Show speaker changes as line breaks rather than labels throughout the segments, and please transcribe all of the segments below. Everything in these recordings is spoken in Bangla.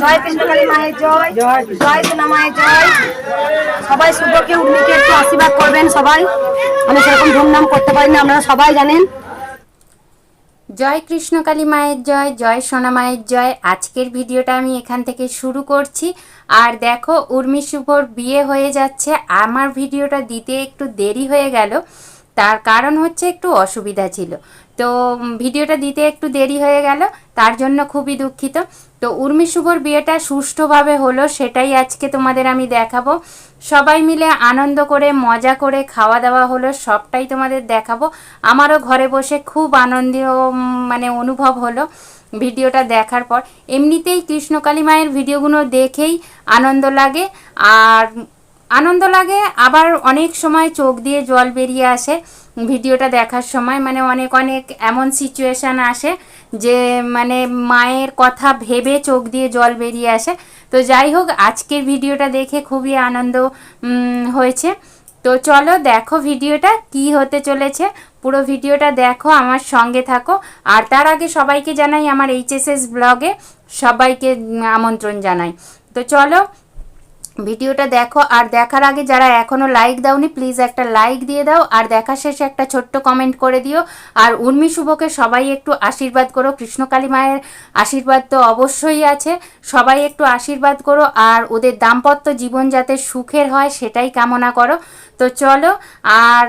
জয় কৃষ্ণকালী মায়ের জয়। জয় সোনা মায়ের জয়। সবাই উর্মিকে একটু আশীর্বাদ করবেন সবাই। আমি সেরকম ধুমধাম করতে পারি না আপনারা সবাই জানেন।
জয় কৃষ্ণকালী মায়ের জয় জয় সোনা মায়ের জয়। আজকের ভিডিওটা আমি এখান থেকে শুরু করছি। আর দেখো উর্মি শুভর বিয়ে হয়ে যাচ্ছে। আমার ভিডিওটা দিতে একটু দেরি হয়ে গেল। তার কারণ হচ্ছে একটু অসুবিধা ছিল। তো ভিডিওটা দিতে একটু দেরি হয়ে গেল, তার জন্য খুবই দুঃখিত। তো, উর্মি শুভর বিয়েটা সুষ্ঠুভাবে হলো, সেটাই আজকে তোমাদের আমি দেখাবো। সবাই মিলে আনন্দ করে, মজা করে খাওয়া দাওয়া হলো, সবটাই তোমাদের দেখাবো। আমারও ঘরে বসে খুব আনন্দ মানে অনুভব হলো ভিডিওটা দেখার পর। এমনিতেই কৃষ্ণকালী মায়ের ভিডিওগুলো দেখেই আনন্দ লাগে। আর আনন্দ লাগে। আবার অনেক সময় চোখ দিয়ে জল বেরিয়ে আসে ভিডিওটা দেখার সময়। মানে অনেক অনেক এমন সিচুয়েশান আসে যে মানে মায়ের কথা ভেবে চোখ দিয়ে জল বেরিয়ে আসে। তো যাই হোক, আজকের ভিডিওটা দেখে খুবই আনন্দ হয়েছে। তো চলো দেখো ভিডিওটা কি হতে চলেছে। পুরো ভিডিওটা দেখো, আমার সঙ্গে থাকো। আর তার আগে সবাইকে জানাই আমার এইচএসএস ব্লগে সবাইকে আমন্ত্রণ জানাই। তো চলো ভিডিওটা দেখো। আর দেখার আগে যারা এখনও লাইক দাওনি প্লিজ একটা লাইক দিয়ে দাও। আর দেখা শেষে একটা ছোট্ট কমেন্ট করে দিও। আর উর্মি শুভকে সবাই একটু আশীর্বাদ করো। কৃষ্ণকালী মায়ের আশীর্বাদ তো অবশ্যই আছে। সবাই একটু আশীর্বাদ করো। আর ওদের দাম্পত্য জীবন যাতে সুখের হয়, সেটাই কামনা করো। তো চলো, আর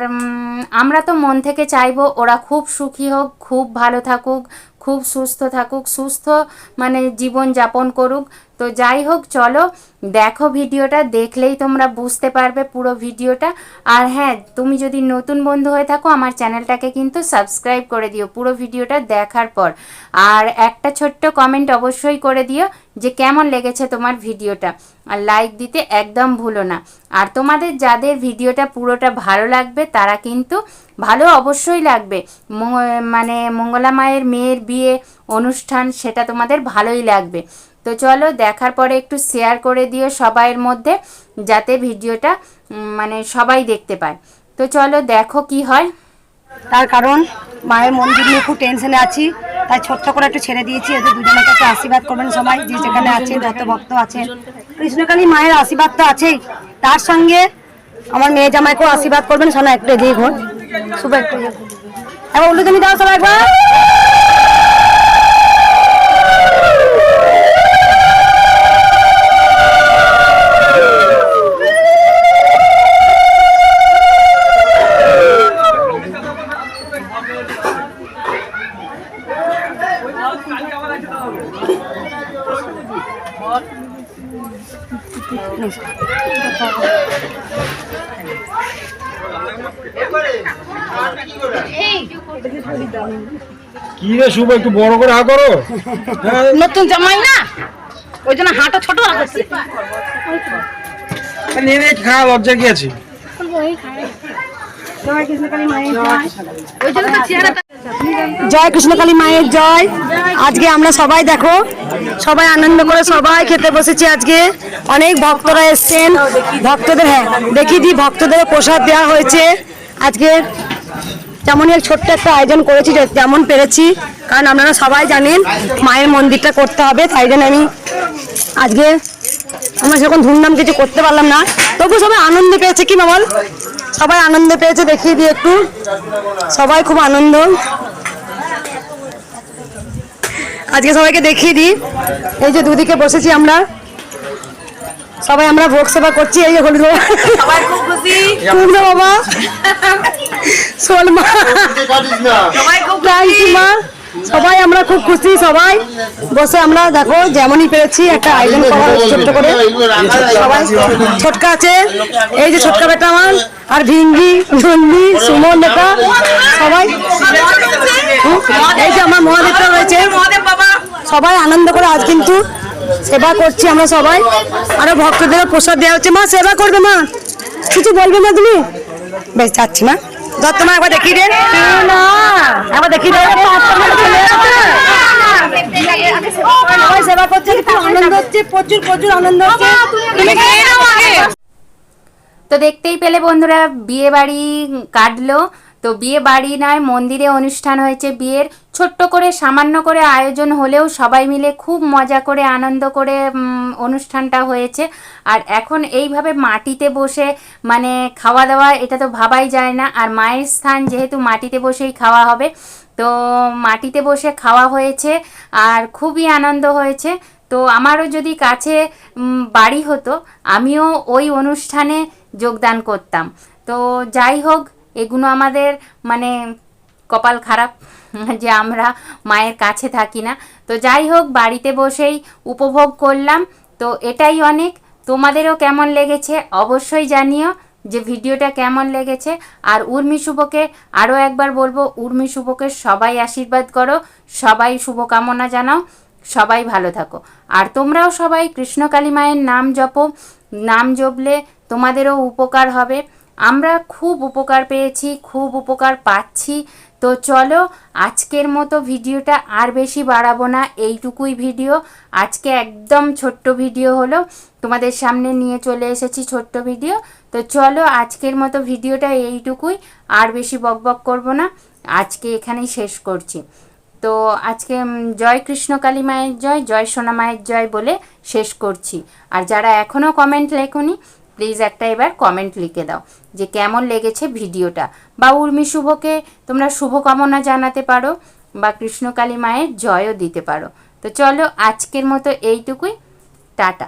আমরা তো মন থেকে চাইব ওরা খুব সুখী হোক, খুব ভালো থাকুক, খুব সুস্থ থাকুক, সুস্থ মানে জীবন যাপন করুক। তো যাই হোক, চলো দেখো ভিডিওটা, দেখলেই তোমরা বুঝতে পারবে পুরো ভিডিওটা। আর হ্যাঁ তুমি যদি নতুন বন্ধু হয়ে থাকো, আমার চ্যানেলটাকে কিন্তু সাবস্ক্রাইব করে দিও পুরো ভিডিওটা দেখার পর। আর একটা ছোট্ট কমেন্ট অবশ্যই করে দিও যে কেমন লেগেছে তোমার ভিডিওটা। আর লাইক দিতে একদম ভুলো না। আর তোমাদের যাদের ভিডিওটা পুরোটা ভালো লাগবে, তারা কিন্তু ভালো অবশ্যই লাগবে। মানে মঙ্গলা মায়ের মেয়ের বিয়ে অনুষ্ঠান, সেটা তোমাদের ভালোই লাগবে। তো চলো দেখার পরে একটু শেয়ার করে দিও সবাইয়ের মধ্যে, যাতে ভিডিওটা মানে সবাই দেখতে পায়। তো চলো দেখো কি হয়।
তার কারণ, মায়ের মন্দির নিয়ে খুব টেনশনে আছি, তাই ছোট্ট করে একটু ছেড়ে দিয়েছি। ওদের দুজনকে একটু আশীর্বাদ করবেন সবাই, যে যেখানে আছেন, যত ভক্ত আছেন। কৃষ্ণকালী মায়ের আশীর্বাদ তো আছেই। তার সঙ্গে আমার মেয়ে জামাইকেও আশীর্বাদ করবেন। শোনা, একটু এগিয়ে ঘোর। শুভ একটু এবার উল্লু তুমি দাও সবাই একবার।
কি রে শুভ একটু বড় করে হা করো।
নতুন জামাই না? ওই জন্য হাঁটা ছোট রাখছে
নিয়ে নিয়ে খাওয়া লজ্জা কি আছে
জয় কৃষ্ণকালী মায়ের জয়। আজকে আমরা সবাই দেখো, সবাই আনন্দ করে সবাই খেতে বসেছি আজকে। অনেক ভক্তরা এসছেন। ভক্তদের হ্যাঁ দেখিয়ে দিই ভক্তদের প্রসাদ দেওয়া হয়েছে। আজকে তেমনই এক ছোট্ট একটা আয়োজন করেছি যেমন পেরেছি, কারণ আপনারা সবাই জানেন মায়ের মন্দিরটা করতে হবে, তাই জন্য আমি আজকে আমরা সেরকম ধুমধাম কিছু করতে পারলাম না। তবু সবাই আনন্দ পেয়েছে কি মামল সবাই আনন্দ পেয়েছে, দেখিয়ে দিই একটু। সবাই খুব আনন্দ। আজকে সবাইকে দেখিয়ে দিই। এই যে দুদিকে বসেছি আমরা। সবাই আমরা ভোগ সেবা করছি এই যে হলুদ বাবা।
সবাই খুব খুশি।
কুমড়ো বাবা।
খুব
মা। সবাই আমরা খুব খুশি সবাই। বসে আমরা দেখো যেমনই পেরেছি একটা আয়োজন করা ছোট্ট করে। সবাই ছোটকা আছে। এই যে ছোটকা বেটা আমার আর ভিঙ্গি ঝুন্ডি সুমন বেটা সবাই। এই যে আমার মহাদেবটা রয়েছে
মহাদেব বাবা
সবাই আনন্দ করে আজ কিন্তু সেবা করছি আমরা সবাই। আরও ভক্তদের প্রসাদ দেওয়া হচ্ছে। মা সেবা করবে মা? কিছু বলবে না তুমি? বেশ যাচ্ছি মা। দত্ত মা একবার দেখিয়ে দেন না একবার দেখিয়ে দেন সেবা করছে আনন্দ হচ্ছে প্রচুর প্রচুর আনন্দ হচ্ছে।
তো দেখতেই পেলে বন্ধুরা বিয়ে বাড়ি কাটলো। তো বিয়ে বাড়ি নয় মন্দিরে অনুষ্ঠান হয়েছে বিয়ের। ছোট্ট করে, সামান্য করে আয়োজন হলেও সবাই মিলে খুব মজা করে, আনন্দ করে অনুষ্ঠানটা হয়েছে। আর এখন এইভাবে মাটিতে বসে মানে খাওয়া দাওয়া এটা তো ভাবাই যায় না। আর মায়ের স্থান যেহেতু মাটিতে বসেই খাওয়া হবে, তো মাটিতে বসে খাওয়া হয়েছে আর খুবই আনন্দ হয়েছে। তো আমারও যদি কাছে বাড়ি হতো, আমিও ওই অনুষ্ঠানে যোগদান করতাম। তো যাই হোক এগুলো আমাদের মানে কপাল খারাপ যে আমরা মায়ের কাছে থাকি না। তো যাই হোক, বাড়িতে বসেই উপভোগ করলাম। তো এটাই অনেক। তোমাদেরও কেমন লেগেছে অবশ্যই জানিও যে ভিডিওটা কেমন লেগেছে। আর উর্মি শুভকে আরও একবার বলব, উর্মি শুভকে সবাই আশীর্বাদ করো, সবাই শুভকামনা জানাও, সবাই ভালো থাকো। আর তোমরাও সবাই কৃষ্ণকালী মায়ের নাম জপো, নাম জপলে তোমাদেরও উপকার হবে। আমরা খুব উপকার পেয়েছি, খুব উপকার পাচ্ছি। তো চলো, আজকের মতো ভিডিওটা আর বেশি বাড়াবো না, এইটুকুই ভিডিও। আজকে একদম ছোট্ট ভিডিও হলো, তোমাদের সামনে নিয়ে চলে এসেছি ছোট্ট ভিডিও। তো চলো, আজকের মতো ভিডিওটা এইটুকুই, আর বেশি বকবক করব না, আজকে এখানেই শেষ করছি। তো আজকে জয় কৃষ্ণকালী মায়ের জয় জয় সোনা মায়ের জয় বলে শেষ করছি। আর যারা এখনও কমেন্ট লেখনি প্লিজ একটা এবার কমেন্ট লিখে দাও যে কেমন লেগেছে ভিডিওটা। বা উর্মি শুভকে তোমরা শুভকামনা জানাতে পারো বা কৃষ্ণকালী মায়ের জয়ও দিতে পারো। তো চলো আজকের মতো এইটুকুই। টাটা।